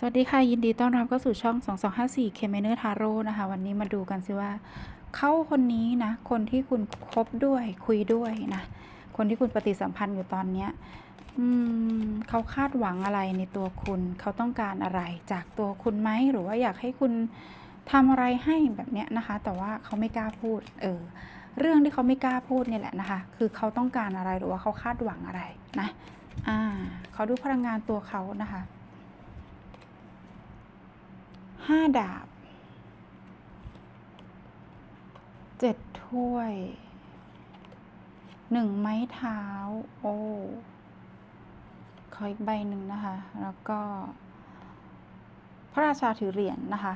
สวัสดีค่ะ ยินดีต้อนรับเข้าสู่ช่อง 2254เคมเนอร์ทาโร่นะคะ วันนี้มาดูกันสิว่า เขาคนนี้นะ คนที่คุณคบด้วยคุยด้วยนะ คนที่คุณปฏิสัมพันธ์อยู่ตอนเนี้ยอืมเขาคาดหวังอะไรในตัวคุณ เขาต้องการอะไรจากตัวคุณไหม หรือว่าอยากให้คุณทำอะไรให้แบบเนี้ยนะคะ แต่ว่าเขาไม่กล้าพูด เออ เรื่องที่เขาไม่กล้าพูดเนี่ยแหละนะคะ คือเขาต้องการอะไรหรือว่าเขาคาดหวังอะไรนะ อ่า เขาดูพลังงานตัวเขานะคะ ห้าดาบเจ็ดถ้วยหนึ่งไม้เท้า โอ้ขออีกใบหนึ่งนะคะ แล้วก็ พระราชาถือเหรียญนนะคะ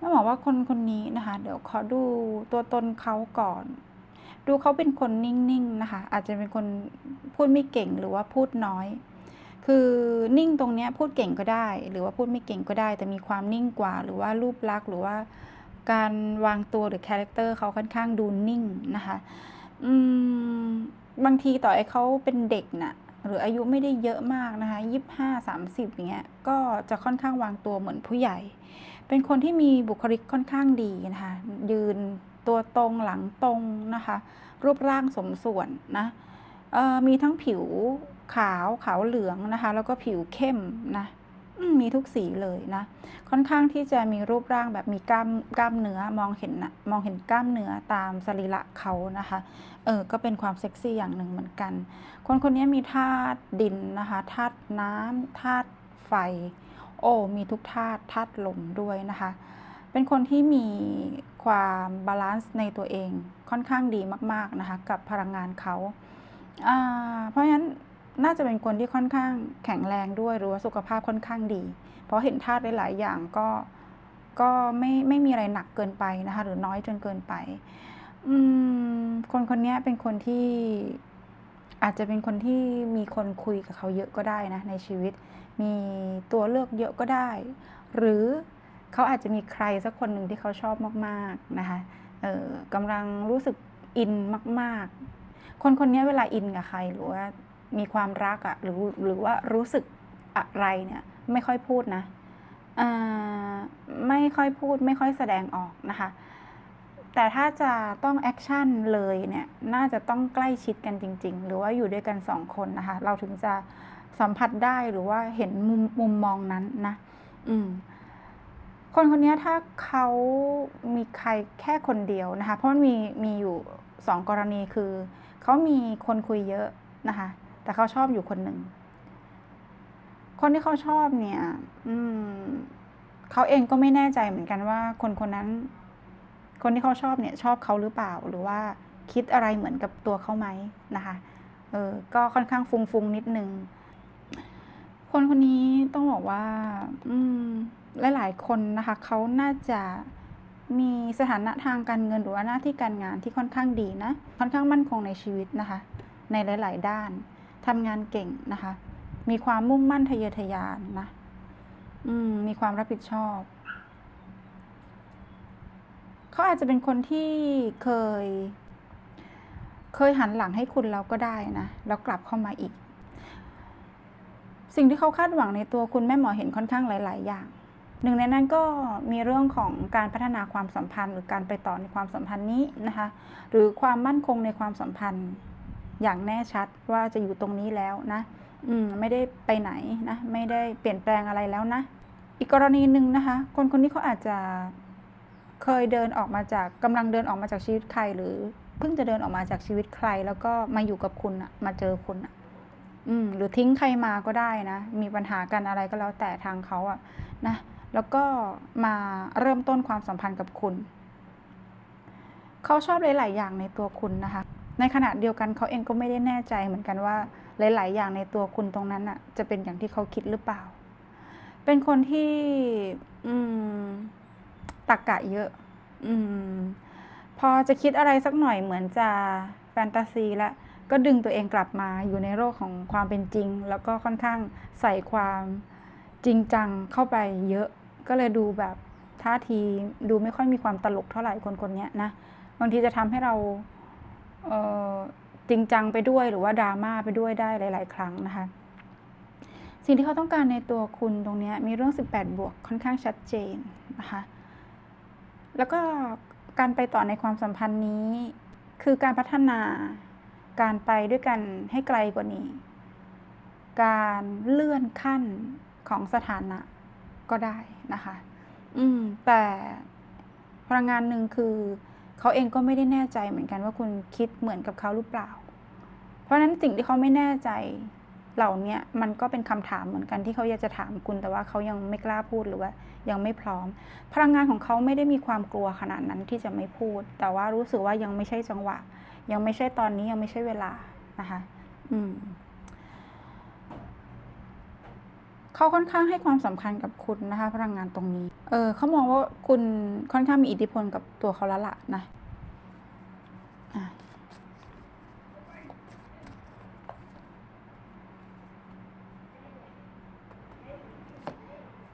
ต้องบอกว่าคนคนนี้นะคะ เดี๋ยวขอดูตัวตนเขาก่อน ดูเขาเป็นคนนิ่งๆนะคะ อาจจะเป็นคนพูดไม่เก่งหรือว่าพูดน้อย คือนิ่งตรงเนี้ยพูดเก่งก็ได้ หรือว่าพูดไม่เก่งก็ได้ แต่มีความนิ่งกว่า หรือว่ารูปลักษณ์หรือว่าการวางตัวหรือคาแรคเตอร์เขาค่อนข้างดูนิ่งนะคะอืมบางทีต่อให้เขาเป็นเด็กน่ะหรืออายุไม่ได้เยอะมากนะคะยี่ห้าสามสิบอย่างเงี้ยก็จะค่อนข้างวางตัวเหมือนผู้ใหญ่ เป็นคนที่มีบุคลิกค่อนข้างดีนะคะยืนตัวตรงหลังตรงนะคะ รูปร่างสมส่วนนะมีทั้งผิว ขาวขาวเหลืองนะคะ แล้วก็ผิวเข้มนะมีทุกสีเลยนะ ค่อนข้างที่จะมีรูปร่างแบบมีกล้ามกล้ามเนื้อมองเห็นนะมองเห็นกล้ามเนื้อตามสรีระเขานะคะ เออ ก็เป็นความเซ็กซี่อย่างหนึ่งเหมือนกัน คนคนนี้มีธาตุดินนะคะธาตุน้ำธาตุไฟ โอ้ มีทุกธาตุธาตุลมด้วยนะคะ เป็นคนที่มีความบาลานซ์ในตัวเองค่อนข้างดีมาก ๆนะคะ กับพลังงานเขา เพราะฉะนั้น น่าจะเป็นคนที่ค่อนข้างแข็งแรงด้วยหรือว่าสุขภาพค่อนข้างดี เพราะเห็นธาตุหลาย ๆ อย่างก็ก็ไม่ไม่มีอะไรหนักเกินไปนะคะ หรือน้อยจนเกินไป อืม คนคนนี้เป็นคนที่อาจจะเป็นคนที่มีคนคุยกับเขาเยอะก็ได้นะ ในชีวิต มีตัวเลือกเยอะก็ได้ หรือเขาอาจจะมีใครสักคนหนึ่งที่เขาชอบมาก ๆ นะคะเออกำลังรู้สึกอินมาก ๆ คนคนนี้เวลาอินกับใครหรือว่า มีความรักอะหรือหรือว่ารู้สึกอะไรเนี่ยไม่ค่อยพูดนะไม่ค่อยพูดไม่ค่อยแสดงออกนะคะ แต่ถ้าจะต้องแอคชั่นเลยเนี่ยน่าจะต้องใกล้ชิดกันจริง ๆ หรือว่าอยู่ด้วยกันสองคนนะคะ เราถึงจะสัมผัสได้หรือว่าเห็นมุมมุมมองนั้นนะอืมคนคนนี้ถ้าเขามีใครแค่คนเดียวนะคะ เพราะมันมีมีอยู่สองกรณีคือ เขามีคนคุยเยอะนะคะ แต่เขาชอบอยู่คนหนึ่ง คนที่เขาชอบเนี่ย อืมเขาเองก็ไม่แน่ใจเหมือนกันว่า คนคนนั้น คนที่เขาชอบเนี่ย ชอบเขาหรือเปล่า หรือว่าคิดอะไรเหมือนกับตัวเขาไหมนะคะ เออ ก็ค่อนข้างฟุ้งๆนิดนึง คนคนนี้ต้องบอกว่า อืม หลายๆคนนะคะ เขาน่าจะมีสถานะทางการเงินหรือว่าหน้าที่การงานที่ค่อนข้างดีนะ ค่อนข้างมั่นคงในชีวิตนะคะ ในหลาย ๆ ด้าน ทำงานเก่งนะคะ มีความมุ่งมั่นทะเยอทะยานนะอืมมีความรับผิดชอบ เขาอาจจะเป็นคนที่เคย เคยหันหลังให้คุณแล้วก็ได้นะ แล้วกลับเข้ามาอีก สิ่งที่เขาคาดหวังในตัวคุณแม่หมอเห็นค่อนข้างหลาย ๆ อย่างหนึ่งในนั้นก็มีเรื่องของการพัฒนาความสัมพันธ์ หรือการไปต่อในความสัมพันธ์นี้นะคะ หรือความมั่นคงในความสัมพันธ์ อย่างแน่ชัดว่าจะอยู่ตรงนี้แล้วนะ อืมไม่ได้ไปไหนนะ ไม่ได้เปลี่ยนแปลงอะไรแล้วนะ อีกกรณีหนึ่งนะคะ คนคนนี้เขาอาจจะเคยเดินออกมาจากกำลังเดินออกมาจากชีวิตใคร หรือเพิ่งจะเดินออกมาจากชีวิตใคร แล้วก็มาอยู่กับคุณอะมาเจอคุณอะอืมหรือทิ้งใครมาก็ได้นะ มีปัญหากันอะไรก็แล้วแต่ทางเขาอะนะ แล้วก็มาเริ่มต้นความสัมพันธ์กับคุณ เขาชอบหลาย ๆ อย่างในตัวคุณนะคะ ในขณะเดียวกันเขาเองก็ไม่ได้แน่ใจเหมือนกันว่าหลาย ๆ อย่างในตัวคุณตรงนั้นอะจะเป็นอย่างที่เขาคิดหรือเปล่า เป็นคนที่อืมตักกะเยอะอืมพอจะคิดอะไรสักหน่อยเหมือนจะแฟนตาซีแล้วก็ดึงตัวเองกลับมาอยู่ในโลกของความเป็นจริง แล้วก็ค่อนข้างใส่ความจริงจังเข้าไปเยอะ ก็เลยดูแบบท่าทีดูไม่ค่อยมีความตลกเท่าไหร่คนคนนี้นะบางทีจะทำให้เรา จริงจังไปด้วยหรือว่าดราม่าไปด้วยได้หลาย ๆ ครั้งนะคะ สิ่งที่เขาต้องการในตัวคุณตรงนี้มีเรื่อง 18 บวกค่อนข้างชัดเจนนะคะแล้วก็การไปต่อในความสัมพันธ์นี้ คือการพัฒนาการไปด้วยกันให้ไกลกว่านี้ การเลื่อนขั้นของสถานะก็ได้นะคะ อืมแต่พลังงานหนึ่งคือ เขาเองก็ไม่ได้แน่ใจเหมือนกันว่าคุณคิดเหมือนกับเขาหรือเปล่า เพราะนั้นสิ่งที่เขาไม่แน่ใจเหล่านี้มันก็เป็นคำถามเหมือนกันที่เขาอยากจะถามคุณแต่ว่าเขายังไม่กล้าพูดหรือว่า ยังไม่พร้อม พลังงานของเขาไม่ได้มีความกลัวขนาดนั้นที่จะไม่พูด แต่ว่ารู้สึกว่ายังไม่ใช่จังหวะ ยังไม่ใช่ตอนนี้ยังไม่ใช่เวลานะคะ อืมเขาค่อนข้างให้ความสำคัญกับคุณนะคะ พลังงานตรงนี้ ออเขามองว่าคุณค่อนข้างมีอิทธิพลกับตัวเขาแล้วล่ะนะ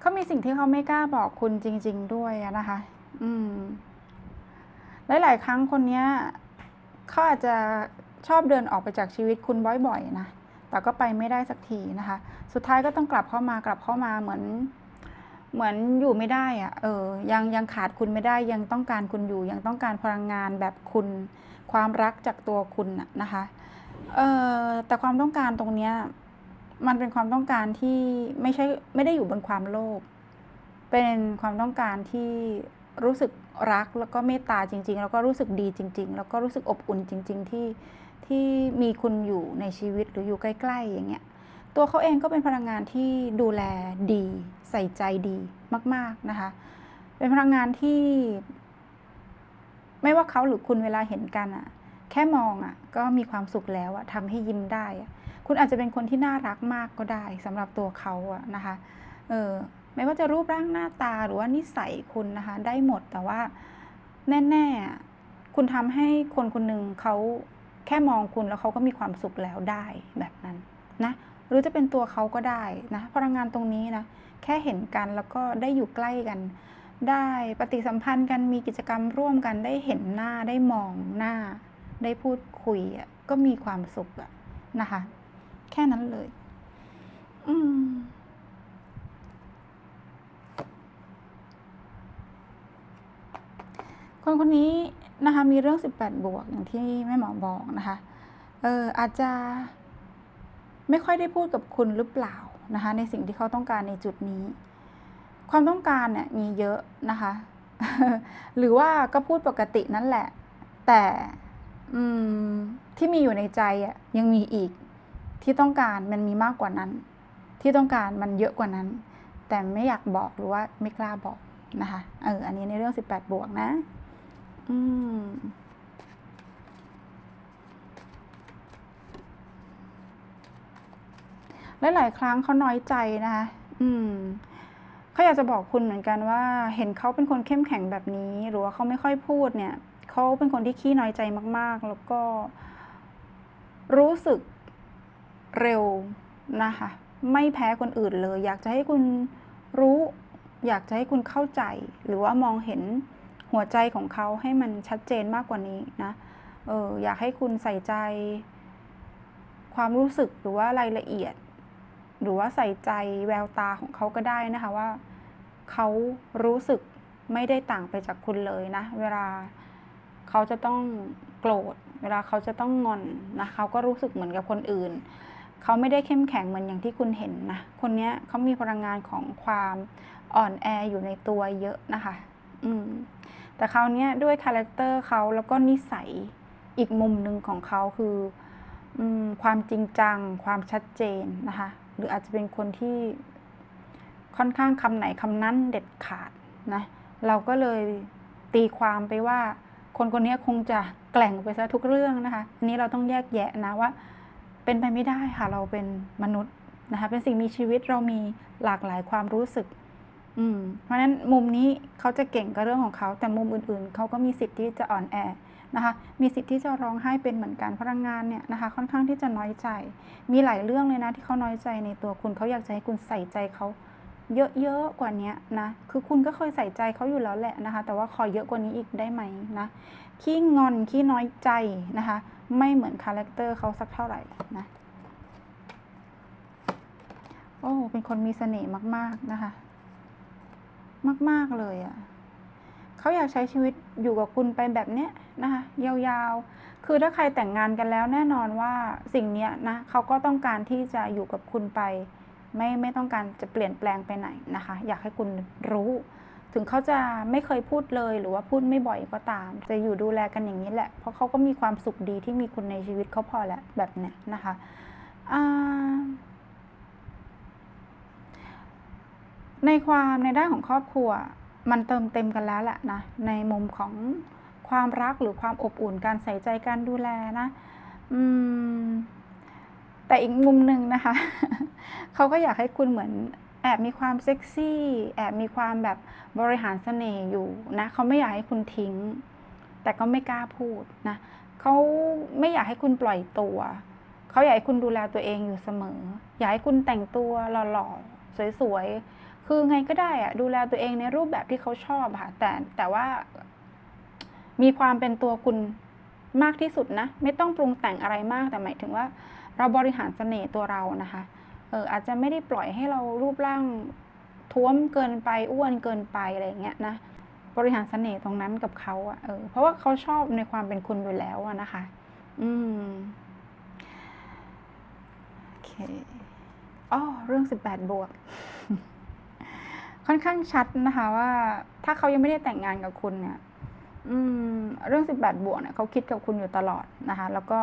เขามีสิ่งที่เขาไม่กล้าบอกคุณจริง ๆ ด้วยนะคะ อืม หลาย ๆ ครั้งคนเนี้ยเขาอาจจะชอบเดินออกไปจากชีวิตคุณบ่อย ๆ นะ แต่ก็ไปไม่ได้สักทีนะคะ สุดท้ายก็ต้องกลับเข้ามากลับเข้ามาเหมือน เหมือนอยู่ไม่ได้อะเออ ยังยังขาดคุณไม่ได้ ยังต้องการคุณอยู่ ยังต้องการพลังงานแบบคุณ ความรักจากตัวคุณน่ะนะคะ เออแต่ความต้องการตรงเนี้ย มันเป็นความต้องการที่ไม่ใช่ไม่ได้อยู่บนความโลภ เป็นความต้องการที่รู้สึกรักแล้วก็เมตตาจริง ๆ แล้วก็รู้สึกดีจริง ๆ แล้วก็รู้สึกอบอุ่นจริง ๆ ที่ที่มีคุณอยู่ในชีวิตหรืออยู่ใกล้ ๆ อย่างเงี้ย ตัวเขาเองก็เป็นพลังงานที่ดูแลดี ใส่ใจดีมาก ๆนะคะ เป็นพลังงานที่ ไม่ว่าเขาหรือคุณเวลาเห็นกันอะแค่มองอะก็มีความสุขแล้วอะทำให้ยิ้มได้อะคุณอาจจะเป็นคนที่น่ารักมากก็ได้สำหรับตัวเขาอะนะคะเออไม่ว่าจะรูปร่างหน้าตาหรือว่านิสัยคุณนะคะ ได้หมดแต่ว่าแน่ๆ คุณทำให้คนคนหนึ่งเขาแค่มองคุณแล้วเขาก็มีความสุขแล้วได้แบบนั้นนะ หรือจะเป็นตัวเขาก็ได้นะพลังงานตรงนี้นะแค่เห็นกันแล้วก็ได้อยู่ใกล้กัน ได้ปฏิสัมพันธ์กันมีกิจกรรมร่วมกันได้เห็นหน้าได้มองหน้า ได้พูดคุยอะก็มีความสุขอะนะคะ แค่นั้นเลย อืมคนคนนี้นะคะมีเรื่อง 18 บวกอย่างที่แม่หมอบอกนะคะ เอออาจจะ ไม่ค่อยได้พูดกับคุณหรือเปล่านะคะในสิ่งที่เขาต้องการในจุดนี้ ความต้องการเนี่ยมีเยอะนะคะ หรือว่าก็พูดปกตินั่นแหละ แต่ที่มีอยู่ในใจอะยังมีอีกที่ต้องการมันมีมากกว่านั้น ที่ต้องการมันเยอะกว่านั้น แต่ไม่อยากบอกหรือว่าไม่กล้าบอกนะคะ เออ อันนี้ในเรื่อง 18 บวกนะ อืม หลายๆครั้งเขาน้อยใจนะคะอืมเขาอยากจะบอกคุณเหมือนกันว่า เห็นเขาเป็นคนเข้มแข็งแบบนี้ หรือว่าเขาไม่ค่อยพูดเนี่ยเขาเป็นคนที่ขี้น้อยใจมาก ๆ แล้วก็ รู้สึกเร็วนะคะ ไม่แพ้คนอื่นเลย อยากจะให้คุณรู้ อยากจะให้คุณเข้าใจ หรือว่ามองเห็นหัวใจของเขาให้มันชัดเจนมากกว่านี้นะเอออยากให้คุณใส่ใจ ความรู้สึกหรือว่ารายละเอียด หรือว่าใส่ใจแววตาของเขาก็ได้นะคะว่าเขารู้สึกไม่ได้ต่างไปจากคุณเลยนะ เวลาเขาจะต้องโกรธ เวลาเขาจะต้องงอนนะเขาก็รู้สึกเหมือนกับคนอื่น เขาไม่ได้เข้มแข็งเหมือนอย่างที่คุณเห็นนะ คนนี้เขามีพลังงานของความอ่อนแออยู่ในตัวเยอะนะคะ อืม แต่คราวนี้ด้วยคาแรคเตอร์เขาแล้วก็นิสัยอีกมุมหนึ่งของเขาคืออความจริงจัง ความชัดเจนนะคะ หรืออาจจะเป็นคนที่ค่อนข้างคำไหนคำนั้นเด็ดขาดนะเราก็เลยตีความไปว่า คนคนนี้คงจะแกล่งไปซะทุกเรื่องนะคะอันนี้เราต้องแยกแยะนะว่า เป็นไปไม่ได้ค่ะเราเป็นมนุษย์นะคะเป็นสิ่งมีชีวิตเรามีหลากหลายความรู้สึกอืมเพราะฉะนั้นมุมนี้เขาจะเก่งกับเรื่องของเขา แต่มุมอื่นๆ เขาก็มีสิทธิ์ที่จะอ่อนแอ นะคะมีสิทธิ์ที่จะร้องไห้เป็นเหมือนกันพลังงานเนี่ยนะคะค่อนข้างที่จะน้อยใจ มีหลายเรื่องเลยนะที่เขาน้อยใจในตัวคุณเขาอยากจะให้คุณใส่ใจเขาเยอะๆกว่านี้นะ คือคุณก็เคยใส่ใจเขาอยู่แล้วแหละนะคะ แต่ว่าขอเยอะกว่านี้อีกได้ไหมนะ ขี้งอน ขี้น้อยใจนะคะ ไม่เหมือนคาแรคเตอร์เขาสักเท่าไหร่นะ โอ้ เป็นคนมีเสน่ห์มากๆนะคะ มากๆเลยอะ่ะ เขาอยากใช้ชีวิตอยู่กับคุณไปแบบเนี้ยนะคะยาวๆ คือถ้าใครแต่งงานกันแล้วแน่นอนว่าสิ่งเนี้ยนะเขาก็ต้องการที่จะอยู่กับคุณไป ไม่ไม่ต้องการจะเปลี่ยนแปลงไปไหนนะคะ อยากให้คุณรู้ ถึงเขาจะไม่เคยพูดเลยหรือว่าพูดไม่บ่อยก็ตาม จะอยู่ดูแลกันอย่างนี้แหละ เพราะเขาก็มีความสุขดีที่มีคุณในชีวิตเขาพอแล้วแบบเนี้ยนะคะในความในด้านของครอบครัว มันเติมเต็มกันแล้วแหละนะ ในมุมของความรักหรือความอบอุ่นการใส่ใจการดูแลนะ อืม แต่อีกมุมหนึ่งนะคะ เขาก็อยากให้คุณเหมือนแอบมีความเซ็กซี่ แอบมีความแบบบริหารเสน่ห์อยู่นะ เขาไม่อยากให้คุณทิ้ง แต่ก็ไม่กล้าพูดนะ เขาไม่อยากให้คุณปล่อยตัว เขาอยากให้คุณดูแลตัวเองอยู่เสมอ อยากให้คุณแต่งตัวหล่อๆ สวยๆ คือไงก็ได้อะดูแลตัวเองในรูปแบบที่เขาชอบค่ะแต่แต่ว่า มีความเป็นตัวคุณมากที่สุดนะ ไม่ต้องปรุงแต่งอะไรมากแต่หมายถึงว่า เราบริหารเสน่ห์ตัวเรานะคะเอออาจจะไม่ได้ปล่อยให้เรารูปร่างท้วมเกินไปอ้วนเกินไปอะไรเงี้ยนะบริหารเสน่ห์ตรงนั้นกับเขาอะเออเพราะว่าเขาชอบในความเป็นคุณอยู่แล้วอะนะคะ อืมโอเคอ๋อเรื่องสิบแปดบวก ค่อนข้างชัดนะคะว่า ถ้าเขายังไม่ได้แต่งงานกับคุณเนี่ยเรื่องสิบแปดบวกเนี่ยเขาคิดกับคุณอยู่ตลอดนะคะ แล้วก็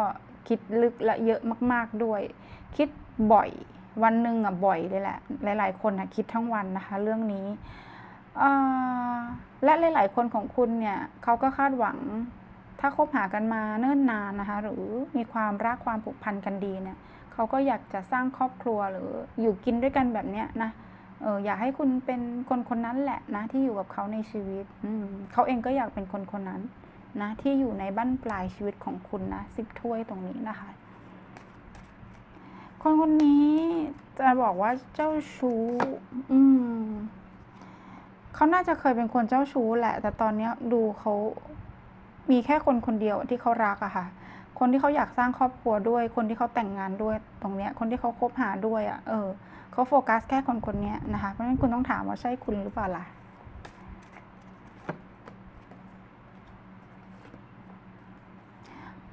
คิดลึกและเยอะมาก ๆด้วย คิดบ่อยวันหนึ่งอะบ่อยเลยแหละ หลาย ๆ คนนะคิดทั้งวันนะคะ เรื่องนี้และหลาย ๆ คนของคุณเนี่ยเขาก็คาดหวัง ถ้าคบหากันมาเนิ่นนานนะคะ หรือมีความรักความผูกพันกันดีเนี่ยเขาก็อยากจะสร้างครอบครัวหรืออยู่กินด้วยกันแบบเนี้ยนะ เอออยากให้คุณเป็นคนคนนั้นแหละนะที่อยู่กับเขาในชีวิตอืมเขาเองก็อยากเป็นคนคนนั้นนะที่อยู่ในบั้นปลายชีวิตของคุณนะสิบถ้วยตรงนี้นะคะ คนคนนี้จะบอกว่าเจ้าชู้ อืมเขาน่าจะเคยเป็นคนเจ้าชู้แหละ แต่ตอนนี้ดูเขามีแค่คนคนเดียวที่เขารักอะค่ะ คนที่เขาอยากสร้างครอบครัวด้วย คนที่เขาแต่งงานด้วย ตรงเนี้ย คนที่เขาคบหาด้วยอะเออ เขาโฟกัสแค่คนคนนี้นะคะ เพราะฉะนั้นคุณต้องถามว่าใช่คุณหรือเปล่าล่ะ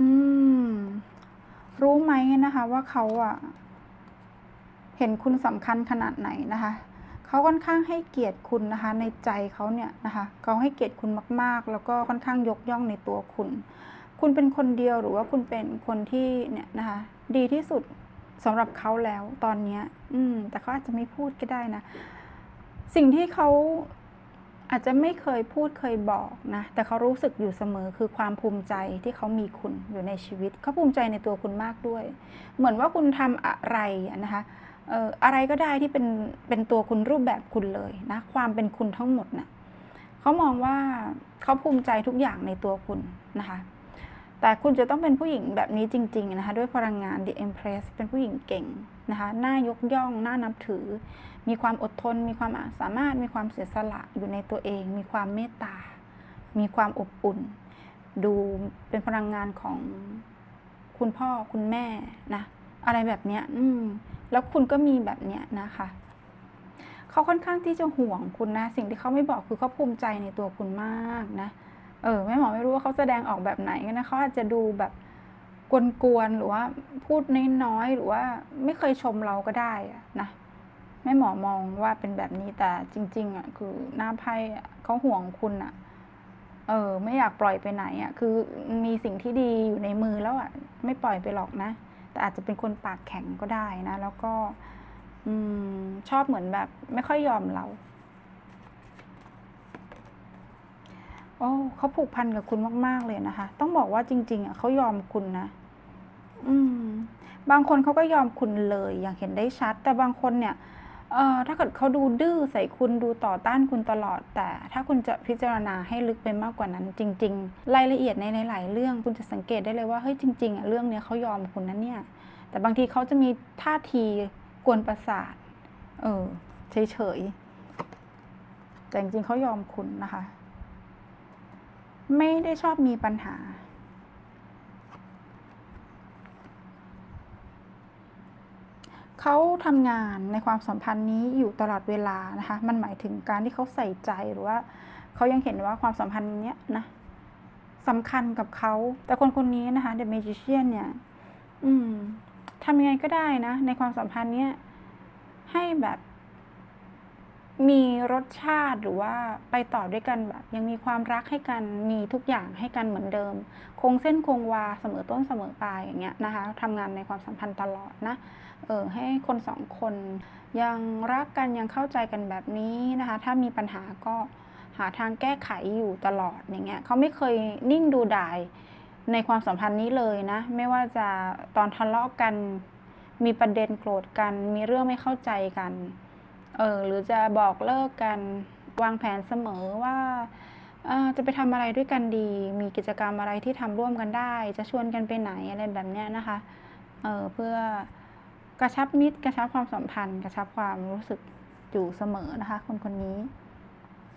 อืม รู้ไหมนะคะ ว่าเขาอะเห็นคุณสำคัญขนาดไหนนะคะเขาค่อนข้างให้เกียรติคุณนะคะ ในใจเขาเนี่ยนะคะเขาให้เกียรติคุณมาก ๆ แล้วก็ค่อนข้างยกย่องในตัวคุณ คุณเป็นคนเดียวหรือว่าคุณเป็นคนที่เนี่ยนะคะ ดีที่สุด สำหรับเขาแล้วตอนเนี้ยอืม แต่เขาอาจจะไม่พูดก็ได้นะ สิ่งที่เขาอาจจะไม่เคยพูดเคยบอกนะ แต่เขารู้สึกอยู่เสมอคือความภูมิใจที่เขามีคุณอยู่ในชีวิต เขาภูมิใจในตัวคุณมากด้วย เหมือนว่าคุณทำอะไรนะคะเอ่ออะไรก็ได้ที่เป็นเป็นตัวคุณรูปแบบคุณเลยนะ ความเป็นคุณทั้งหมดนะ่ะเขามองว่าเขาภูมิใจทุกอย่างในตัวคุณนะคะ แต่คุณจะต้องเป็นผู้หญิงแบบนี้จริง ๆ นะคะ ด้วยพลังงาน The Empress เป็นผู้หญิงเก่งนะคะน่ายกย่อง น่านับถือ มีความอดทน มีความสามารถ มีความเสียสละอยู่ในตัวเอง มีความเมตตา มีความอบอุ่น ดูเป็นพลังงานของคุณพ่อคุณแม่นะ อะไรแบบเนี้ยอืมแล้วคุณก็มีแบบเนี้ยนะคะเขาค่อนข้างที่จะห่วงคุณนะ สิ่งที่เขาไม่บอกคือเขาภูมิใจในตัวคุณมากนะเเออแม่หมอไม่รู้ว่าเขาแสดงออกแบบไหนนะเขาอาจจะดูแบบกวนๆหรือว่าพูดน้อยๆหรือว่าไม่เคยชมเราก็ได้อะนะแม่หมอมองว่าเป็นแบบนี้แต่จริง ๆอะคือหน้าไพ่เขาห่วงคุณอะ เออ ไม่อยากปล่อยไปไหนอะ คือมีสิ่งที่ดีอยู่ในมือแล้วอะ ไม่ปล่อยไปหรอกนะ แต่อาจจะเป็นคนปากแข็งก็ได้นะ แล้วก็ อืม ชอบเหมือนแบบ ไม่ค่อยยอมเรา โอ้เขาผูกพันกับคุณมาก ๆ เลยนะคะ ต้องบอกว่าจริง ๆอะเขายอมคุณนะ อืม บางคนเขาก็ยอมคุณเลย อย่างเห็นได้ชัด แต่บางคนเนี่ย เอ่อ ถ้าเกิดเขาดูดื้อใส่คุณดูต่อต้านคุณตลอด แต่ถ้าคุณจะพิจารณาให้ลึกไปมากกว่านั้น จริง ๆ รายละเอียดในหลายๆเรื่องคุณจะสังเกตได้เลยว่าเฮ้ยจริงๆอะเรื่องเนี้ยเขายอมคุณนะเนี่ย แต่บางทีเขาจะมีท่าทีกวนประสาท เออเฉยๆแต่จริงๆเขายอมคุณนะคะ ไม่ได้ชอบมีปัญหา เขาทำงานในความสัมพันธ์นี้อยู่ตลอดเวลานะคะ มันหมายถึงการที่เขาใส่ใจหรือว่าเขายังเห็นว่าความสัมพันธ์เนี้ยนะสำคัญกับเขา แต่คนคนนี้นะคะ The Magician เนี่ย อืมทำยังไงก็ได้นะ ในความสัมพันธ์เนี้ยให้แบบ มีรสชาติหรือว่าไปต่อด้วยกันแบบ ยังมีความรักให้กันมีทุกอย่างให้กันเหมือนเดิม คงเส้นคงวาเสมอต้นเสมอปลายอย่างเงี้ยนะคะทำงานในความสัมพันธ์ตลอดนะเออให้คนสองคนยังรักกันยังเข้าใจกันแบบนี้นะคะ ถ้ามีปัญหาก็หาทางแก้ไขอยู่ตลอดอย่างเงี้ยเขาไม่เคยนิ่งดูดายในความสัมพันธ์นี้เลยนะ ไม่ว่าจะตอนทะเลาะกัน มีประเด็นโกรธกัน มีเรื่องไม่เข้าใจกัน เออหรือจะบอกเลิกกันวางแผนเสมอว่าออจะไปทำอะไรด้วยกันดี มีกิจกรรมอะไรที่ทำร่วมกันได้ จะชวนกันไปไหนอะไรแบบเนี้ยนะคะ เออเพื่อกระชับมิตร กระชับความสัมพันธ์ กระชับความรู้สึกอยู่เสมอนะคะ คนคนนี้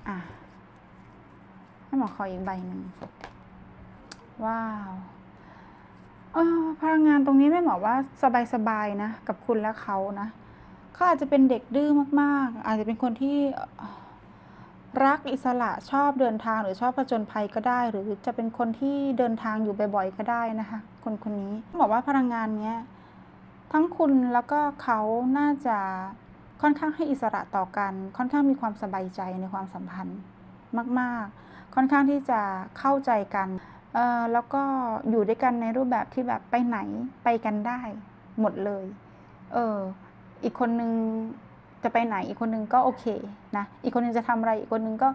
อะให้หมอขออีกใบหนึ่ง ว้าวเออพลังงานตรงนี้แม่หมอว่าสบายๆนะ กับคุณและเขานะ เขาอาจจะเป็นเด็กดื้อมากๆ อาจจะเป็นคนที่รักอิสระชอบเดินทางหรือชอบผจญภัยก็ได้ หรือจะเป็นคนที่เดินทางอยู่บ่อยๆก็ได้นะคะ คนคนนี้บอกว่าพลังงานเนี้ยทั้งคุณแล้วก็เขาน่าจะค่อนข้างให้อิสระต่อกัน ค่อนข้างมีความสบายใจในความสัมพันธ์มาก ๆ ค่อนข้างที่จะเข้าใจกันเออแล้วก็อยู่ด้วยกันในรูปแบบที่แบบไปไหนไปกันได้ หมดเลย เออ อีกคนนึงจะไปไหนอีกคนนึงก็โอเคนะ อีกคนนึงจะทำอะไรอีกคนนึงก็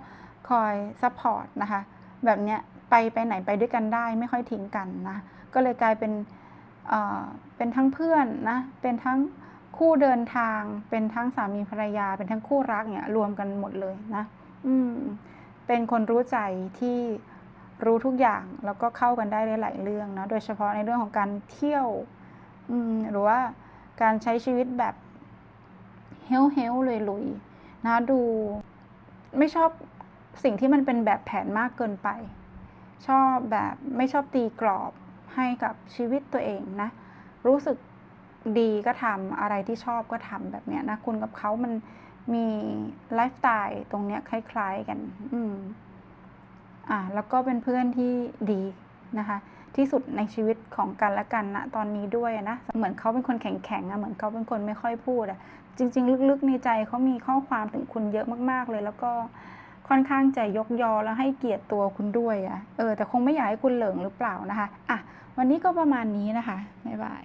คอยซัพพอร์ตนะคะ แบบเนี้ยไปไปไหนไปด้วยกันได้ไม่ค่อยทิ้งกันนะ ก็เลยกลายเป็นเอ่อเป็นทั้งเพื่อนนะ เป็นทั้งคู่เดินทาง เป็นทั้งสามีภรรยา เป็นทั้งคู่รักเนี่ยรวมกันหมดเลยนะ อืม เป็นคนรู้ใจที่รู้ทุกอย่างแล้วก็เข้ากันได้หลายเรื่องนะ โดยเฉพาะในเรื่องของการเที่ยวอืมหรือว่าการใช้ชีวิตแบบ เฮลเฮลเลยลุยๆนะดูไม่ชอบสิ่งที่มันเป็นแบบแผนมากเกินไป ชอบแบบไม่ชอบตีกรอบให้กับชีวิตตัวเองนะ รู้สึกดีก็ทำอะไรที่ชอบก็ทำแบบเนี้ยนะ คุณกับเขามันมีไลฟ์สไตล์ตรงเนี้ยคล้าย ๆ กัน อืมอ่าแล้วก็เป็นเพื่อนที่ดีนะคะ ที่สุดในชีวิตของกันและกันนะตอนนี้ด้วยนะ เหมือนเขาเป็นคนแข็งๆอะเหมือนเขาเป็นคนไม่ค่อยพูดอะจริง ๆ ลึกๆในใจเขามีข้อความถึงคุณเยอะมากๆเลย แล้วก็ค่อนข้างจะยกยอแล้วให้เกียรติตัวคุณด้วยอะเออแต่คงไม่อยากให้คุณเหลิงหรือเปล่านะคะอะวันนี้ก็ประมาณนี้นะคะบ๊ายบาย